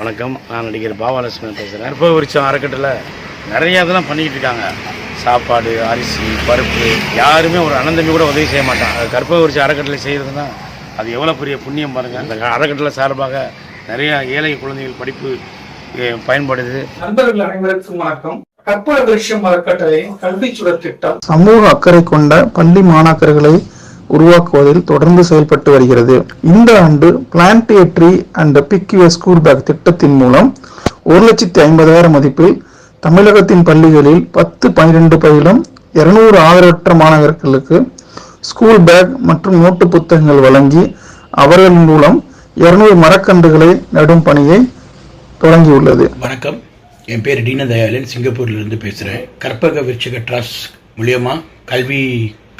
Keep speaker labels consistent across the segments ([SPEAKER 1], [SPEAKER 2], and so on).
[SPEAKER 1] வணக்கம். நான் நடிகர் பாபாலட்சுமி பேசுகிறேன் கற்பக விருட்சம் அறக்கட்டளை. நிறைய இதெல்லாம் பண்ணிக்கிட்டு இருக்காங்க. சாப்பாடு அரிசி பருப்பு யாருமே ஒரு அனந்தமி கூட உதவி செய்ய மாட்டாங்க அது கற்பக விருட்சம் அறக்கட்டளை செய்கிறதுனா அது எவ்வளோ பெரிய புண்ணியம் பாருங்கள் அந்த அறக்கட்டளை சார்பாக நிறைய ஏழை குழந்தைகள் படிப்பு பயன்படுது.
[SPEAKER 2] நண்பர்கள் அனைவருக்கும் வணக்கம். கற்பக விருஷம் அறக்கட்டளை கல்வி சுடர் திட்டம்.
[SPEAKER 3] சமூக அக்கறை கொண்ட பள்ளி மாணாக்கர்களை உருவாக்குவதில் தொடர்ந்து செயல்பட்டு வருகிறது. இந்த ஆண்டு plant a tree and pick your school bag திட்டத்தின் மூலம் ஒரு லட்சத்தி ஐம்பதாயிரம் மதிப்பில் தமிழகத்தின் பள்ளிகளில் பத்து பன்னிரெண்டு பயிலும் இருநூறு ஆதரவற்ற மாணவர்களுக்கு ஸ்கூல் பேக் மற்றும் நோட்டு புத்தகங்கள் வழங்கி அவர்கள் மூலம் இருநூறு மரக்கன்றுகளை நடும் பணியை தொடங்கியுள்ளது.
[SPEAKER 4] வணக்கம். என் பேர் தீனதயாளன். சிங்கப்பூர்லேருந்து பேசுகிறேன் கற்பக விருட்சக ட்ரஸ்ட் மூலியமாக கல்வி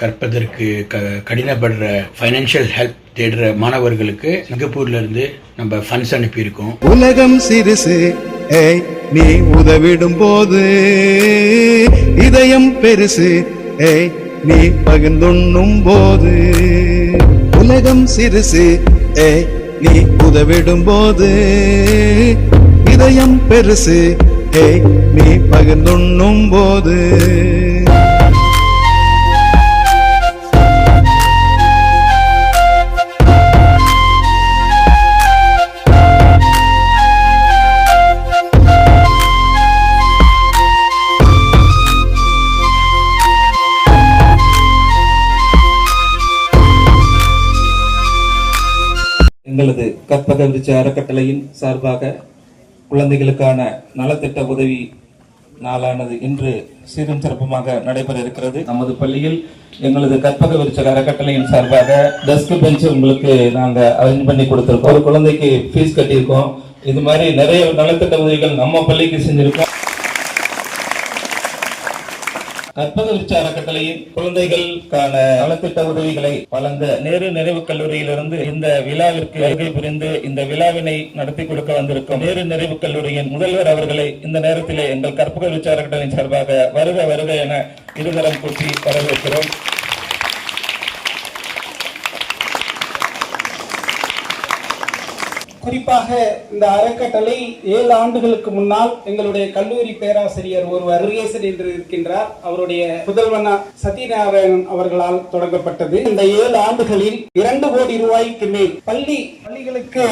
[SPEAKER 4] கற்பதற்கு க கடினப்படுற ஃபைனான்ஷியல் ஹெல்ப் தேடுற மாணவர்களுக்கு சிங்கப்பூர்லேருந்து நம்ம ஃபண்ட்ஸ் அனுப்பியிருக்கோம்.
[SPEAKER 5] உலகம் சிறுசு ஏய் நீ உதவிடும் போது இதயம் பெருசு ஏய் நீ பகிர்ந்துண்ணும் போது. உலகம் சிறுசு ஏய் நீ உதவிடும் போது இதயம் பெருசு ஏய் நீ பகிர்ந்துண்ணும் போது.
[SPEAKER 6] எங்களது கற்பக விருட்ச அறக்கட்டளையின் சார்பாக குழந்தைகளுக்கான நலத்திட்ட உதவி நாளானது இன்று சீரும் சிறப்புமாக நடைபெற இருக்கிறது நமது பள்ளியில் எங்களது கற்பக விருச்சக அறக்கட்டளையின் சார்பாக டெஸ்க் பெஞ்ச் உங்களுக்கு நாங்கள் அரேஞ்ச் பண்ணி கொடுத்துருக்கோம். ஒரு குழந்தைக்கு ஃபீஸ் கட்டியிருக்கோம். இது மாதிரி நிறைய நலத்திட்ட உதவிகள் நம்ம பள்ளிக்கு செஞ்சுருக்கோம். கற்பக விருட்ச அறக்கட்டளையின் குழந்தைகளுக்கான நலத்திட்ட உதவிகளை வழங்க நேரு நிறைவு கல்லூரியிலிருந்து இந்த விழாவிற்கு வருகை புரிந்து இந்த விழாவினை நடத்தி கொடுக்க வந்திருக்கும் நேரு நிறைவு கல்லூரியின் முதல்வர் அவர்களை இந்த நேரத்திலே எங்கள் கற்பக விருட்ச அறக்கட்டளையின் சார்பாக வருக வருக என இருதரம் கூட்டி வரவேற்கிறோம்.
[SPEAKER 2] குறிப்பாக இந்த அறக்கட்டளை ஏழு ஆண்டுகளுக்கு முன்னால் எங்களுடைய கல்லூரி பேராசிரியர் ஒருவர் முருகேசன் என்று இருக்கின்றார். அவருடைய புதல்வனா சத்யநாராயணன் அவர்களால் தொடங்கப்பட்டது. இந்த ஏழு ஆண்டுகளில் இரண்டு கோடி ரூபாய்க்கு மேல் பள்ளி பள்ளிகளுக்கு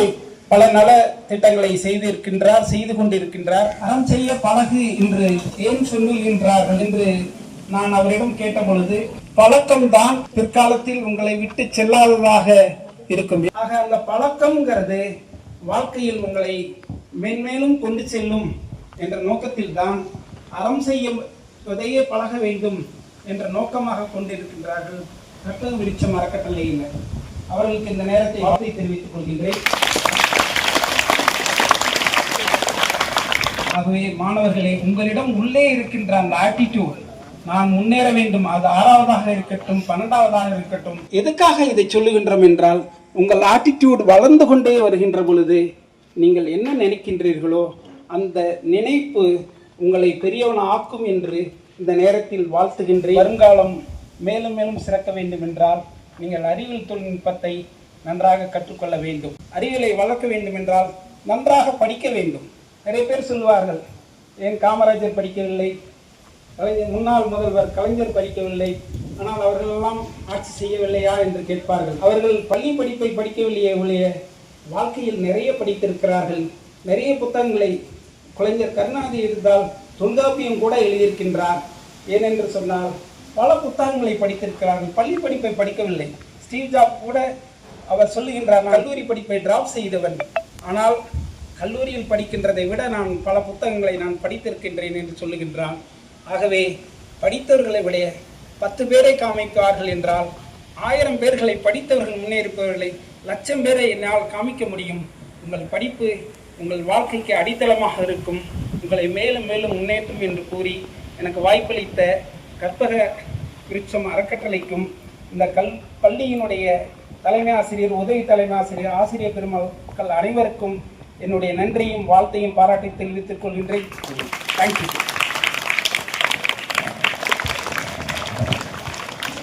[SPEAKER 2] பல நல திட்டங்களை செய்திருக்கின்றார் செய்து கொண்டிருக்கின்றார். அறம் செய்ய பழகு என்று ஏன் சொல்லுகின்றார்கள் என்று நான் அவரிடம் கேட்ட பொழுது பழக்கம்தான் பிற்காலத்தில் உங்களை விட்டு செல்லாததாக இருக்கும். ஆக அந்த பழக்கம்ங்கிறது வாழ்க்கையில் உங்களை மென்மேலும் கொண்டு செல்லும் என்ற நோக்கத்தில் தான் அறம் செய்யவதையே பழக வேண்டும் என்ற நோக்கமாக கொண்டிருக்கின்றார்கள் கட்டக விருட்சம் அறக்கட்டளையினர் அவர்களுக்கு இந்த நேரத்தை வாழ்த்தை தெரிவித்துக் கொள்கின்றேன். ஆகவே மாணவர்களே உங்களிடம் உள்ளே இருக்கின்ற அந்த ஆட்டிடியூட் நான் முன்னேற வேண்டும் அது ஆறாவதாக இருக்கட்டும் பன்னெண்டாவதாக இருக்கட்டும் எதுக்காக இதை சொல்லுகின்றோம் என்றால் உங்கள் ஆட்டிடியூட் வளர்ந்து கொண்டே வருகின்ற பொழுது நீங்கள் என்ன நினைக்கின்றீர்களோ அந்த நினைப்பு உங்களை பெரியவன் ஆக்கும் என்று இந்த நேரத்தில் வாழ்த்துகின்றேன். வருங்காலம் மேலும் மேலும் சிறக்க வேண்டும் என்றால் நீங்கள் அறிவியல் தொழில்நுட்பத்தை நன்றாக கற்றுக்கொள்ள வேண்டும். அறிவியலை வளர்க்க வேண்டும் என்றால் நன்றாக படிக்க வேண்டும். நிறைய பேர் சொல்வார்கள் ஏன் காமராஜர் படிக்கவில்லை? முன்னாள் முதல்வர் கலைஞர் படிக்கவில்லை? ஆனால் அவர்கள் எல்லாம் ஆட்சி செய்யவில்லையா என்று கேட்பார்கள். அவர்கள் பள்ளி படிப்பை படிக்கவில்லையே ஒழிய வாழ்க்கையில் நிறைய படித்திருக்கிறார்கள். நிறைய புத்தகங்களை கலைஞர் கருணாநிதி இருந்தால் தொல்காப்பியம் கூட எழுதியிருக்கின்றார். ஏனென்று சொன்னால் பல புத்தகங்களை படித்திருக்கிறார்கள். பள்ளி படிப்பை படிக்கவில்லை. ஸ்டீவ் ஜாப் கூட அவர் சொல்லுகின்றார் கல்லூரி படிப்பை டிராப் செய்தவன். ஆனால் கல்லூரியில் படிக்கின்றதை விட நான் பல புத்தகங்களை நான் படித்திருக்கின்றேன் என்று சொல்லுகின்றான் ஆகவே படித்தவர்களை விட பத்து பேரை காமிப்பார்கள் என்றால் ஆயிரம் பேர்களை படித்தவர்கள் முன்னேறிப்பவர்களை லட்சம் பேரை என்னால் காமிக்க முடியும். உங்கள் படிப்பு உங்கள் வாழ்க்கைக்கு அடித்தளமாக இருக்கும். உங்களை மேலும் மேலும் முன்னேற்றும் என்று கூறி எனக்கு வாய்ப்பளித்த கற்பக விருட்சம் அறக்கட்டளைக்கும் இந்த கல் பள்ளியினுடைய தலைமை ஆசிரியர் உதவி தலைமை ஆசிரியர் ஆசிரியர் பெருமக்கள் அனைவருக்கும் என்னுடைய நன்றியும் வாழ்த்தையும் பாராட்டி தெரிவித்துக் கொள்கின்றேன். தேங்க்யூ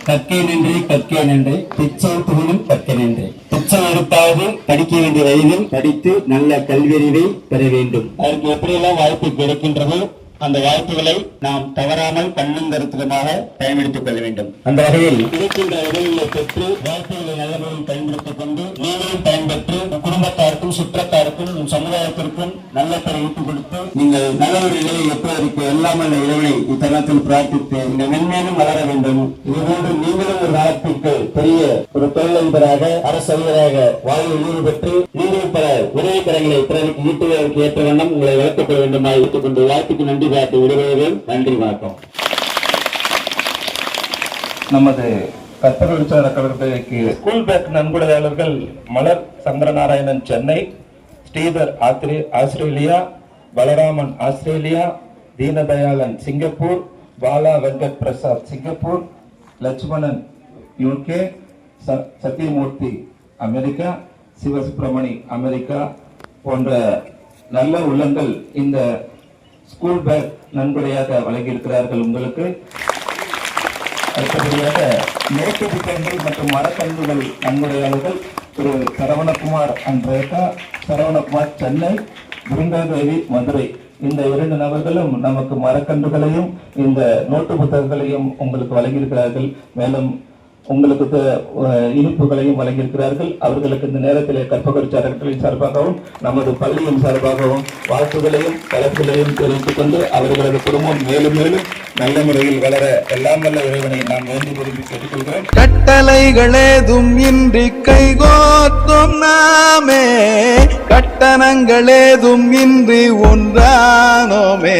[SPEAKER 6] கற்கே நன்றி கற்கே நன்றி பிச்சை துணியும் கற்கேன் நன்றி.
[SPEAKER 7] பிச்சை எடுத்தாவது படிக்க வேண்டிய வயதில் படித்து நல்ல கல்வியறிவை பெற வேண்டும். அதற்கு எப்படியெல்லாம் வாய்ப்பு கிடைக்கின்றதோ அந்த வாய்ப்புகளை நாம் தவறாமல் கண்ணும் கருத்துக்கமாக பயன்படுத்திக் கொள்ள வேண்டும். அந்த வகையில் இருக்கின்ற உதவிகளை பெற்று வாய்ப்புகளை நல்ல முறையில் பயன்படுத்திக் கொண்டு நீங்களும் பயன்பெற்று உங்கள் சுற்றத்தாருக்கும் உன் சமுதாயத்திற்கும் நல்ல பெயர் ஈட்டுக் கொடுத்து நீங்கள் நல்ல ஒரு நிலையை எட்டுவதற்கு எல்லாம் இறைவனை இத்தருணத்தில் பிரார்த்தித்து இந்த மென்மேலும் வளர வேண்டும். இதுபோன்று நீங்களும் ஒரு காலத்திற்கு பெரிய ஒரு தொழிலதிபராக அரசு அதிபராக வாழ்வில் உயர்வு பெற்று நீங்கள் பல உதவி உதவிக்கரங்களை பிறருக்கு ஈட்டுவதற்கு ஏற்ற வண்ணம் உங்களை வளர்த்துக் கொள்ள வேண்டுமா வைத்துக் கொண்டு வாழ்த்துக்கு நன்றி பார்த்து விடுவதில் நன்றி வணக்கம்.
[SPEAKER 6] நமது கற்பக அறக்கட்டளைக்கு school bag நன்கொடையாளர்கள் Malar Chandranarayanan Chennai Sridhar Athreya Australia Balaraman Australia Deenadayalan Singapore Bala Venkat Prasad Singapore Lakshmanan UK Sathyamoorthy America Sivasubramani America போன்ற நல்ல உள்ளங்கள் இந்த ஸ்கூல் பேக் நன்கொடையாக வழங்கியிருக்கிறார்கள் உங்களுக்கு. அடுத்தபடியாக மேற்கு புத்தகங்கள் மற்றும் மரக்கன்றுகள் நன்முறையாளர்கள் திரு சரவணகுமார் அண்ட் சரவணகுமார் சென்னை பிருந்தாதேவி மதுரை. இந்த இரண்டு நபர்களும் நமக்கு மரக்கன்றுகளையும் இந்த நோட்டு புத்தகங்களையும் உங்களுக்கு வழங்கியிருக்கிறார்கள். மேலும் உங்களுக்கு இனிப்புகளையும் வழங்கியிருக்கிறார்கள். அவர்களுக்கு இந்த நேரத்தில் கற்பகரிச்சி அறக்கட்டளையின் சார்பாகவும் நமது பள்ளியின் சார்பாகவும் வாழ்த்துகளையும் கலப்புகளையும் தெரிவித்துக் கொண்டு அவர்களது குடும்பம் மேலும் மேலும் நல்ல முறையில் வளர எல்லாம் வல்ல இறைவனை நான் வேண்டி விரும்பி கேட்டுக்கொள்கிறேன்
[SPEAKER 5] கட்டளைகளேதும் இன்றி கைகோத்தும் நாமே. கட்டணங்களேதும் இன்றி ஒன்றானோமே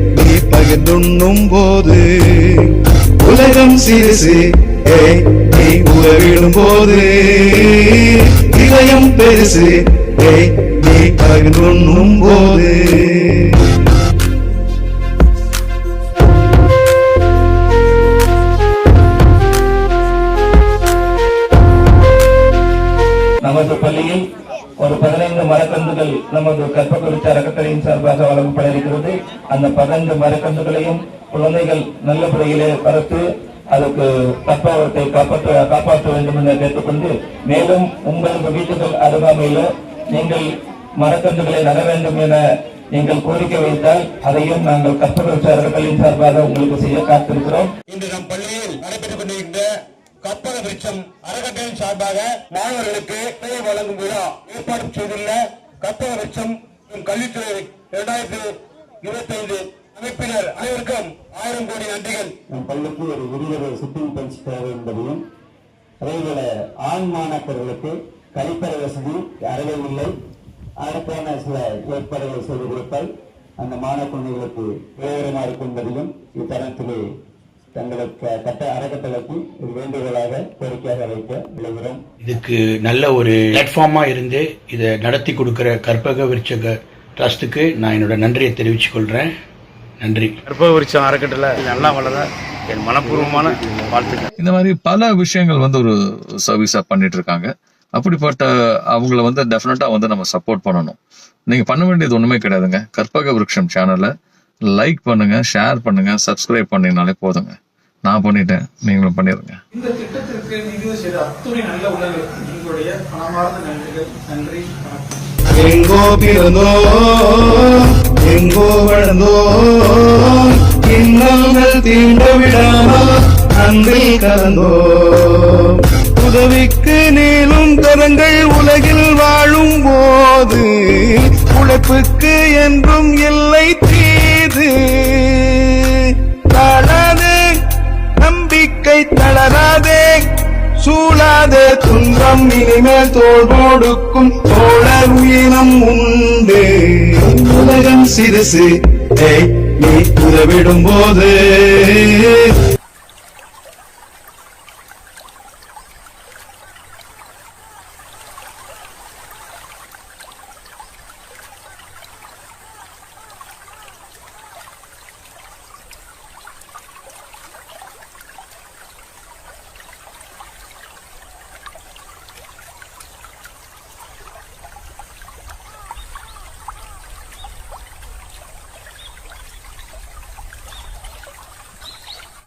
[SPEAKER 5] பகிர்ந்துண்ணும் போது உலகம் சிறுசு. நீ உதவிடும் போது இதயம் பெருசு. நீ பகிர்ந்துண்ணும் போது
[SPEAKER 6] நமது பள்ளியில் மரக்கன்றுகள் நமது கற்பகுறிச்சி அறக்கட்டளையின் சார்பாக வழங்கப்பட இருக்கிறது அந்த பதினைந்து மரக்கன்றுகளையும் குழந்தைகள் நல்ல முறையிலே வளர்த்து அதுக்கு கற்பகத்தை காப்பாற்ற காப்பாற்ற வேண்டும் என கேட்டுக்கொண்டு மேலும் உங்களது வீட்டுகள் அருகாமையில் நீங்கள் மரக்கன்றுகளை நட வேண்டும் என நீங்கள் கோரிக்கை வைத்தால் அதையும் நாங்கள் கற்பகுறிச்சி அறக்கட்டளையின் சார்பாக உங்களுக்கு செய்ய காத்திருக்கிறோம்
[SPEAKER 7] இன்று நம் பள்ளியில் நடைபெற்றுக் கொண்டிருக்கின்ற கற்பக விருட்சம் அறக்கட்டளையின் சார்பாக மாணவர்களுக்கு பெயர் வழங்கும் விழா ஏற்பாடு செய்துள்ள கற்பக விருட்சம் கல்வித்துறை இரண்டாயிரத்தி இருபத்தி ஐந்து அமைப்பினர் அனைவருக்கும் ஆயிரம் கோடி நன்றிகள். நம் பள்ளிக்கு ஒரு விரிவரை சிட்டிங் பெஞ்ச் தேவை என்பதையும் அதேபோல ஆண் மாணாக்கர்களுக்கு கழிப்பறை வசதி அறவே இல்லை அதற்கான சில ஏற்பாடுகளை செய்து கொடுத்தால் அந்த மாணவ குழந்தைகளுக்கு உதவிகரமாக இருக்கும் என்பதையும் இத்தரத்திலே தங்களுக்கு கட்ட அறக்கட்டளைக்கு ஒரு வேண்டுகோளாக கோரிக்கையாக வைக்க விளைகிறோம்
[SPEAKER 4] இதுக்கு நல்ல ஒரு பிளாட்ஃபார்மா இருந்து இதை நடத்தி கொடுக்கிற கற்பக விருட்சக ட்ரஸ்ட்டுக்கு நான் என்னோட நன்றியை தெரிவித்துக் கொள்றேன். நன்றி.
[SPEAKER 1] கற்பக விருட்சம் அறக்கட்டளை நல்லா வளர என் மனப்பூர்வமான வாழ்த்துக்கள்.
[SPEAKER 8] இந்த மாதிரி பல விஷயங்கள் வந்து ஒரு சர்வீஸா பண்ணிட்டு இருக்காங்க அப்படிப்பட்ட அவங்கள வந்து டெஃபினட்டா வந்து நம்ம சப்போர்ட் பண்ணணும். நீங்க பண்ண வேண்டியது ஒண்ணுமே கிடையாதுங்க. கற்பக விருட்சம் சேனலை லைக் பண்ணுங்க ஷேர் பண்ணுங்க சப்ஸ்கிரைப் பண்ணீங்கனாலே போதுங்க. நான் பண்ணிட்டேன் நீங்களும் பண்ணிடுங்க
[SPEAKER 2] இந்த திட்டத்திற்கு நிதி செய்த அத்துணை நல்ல உள்ளங்களுக்கு உங்களுடைய மனமார்ந்த நன்றிகள் நன்றி
[SPEAKER 5] எங்கோ பிறந்தோம் எங்கோ வளர்ந்தோம் இன்னல்கள் தீண்ட விடாமல் அன்பில் கலந்தோம் உதவிக்கு நீளும் கரங்கள் உலகில் வாழும் போது உழைப்புக்கு என்றும் இல்லை தீது தளராதே நம்பிக்கை தளராதே. சூழாதே துன்பம் இனிமேல் தோல் போடுக்கும். தோழர் உயிரம் உண்டு. உலகம் சிறுசு. ஏய், நீ உதவிடும் போது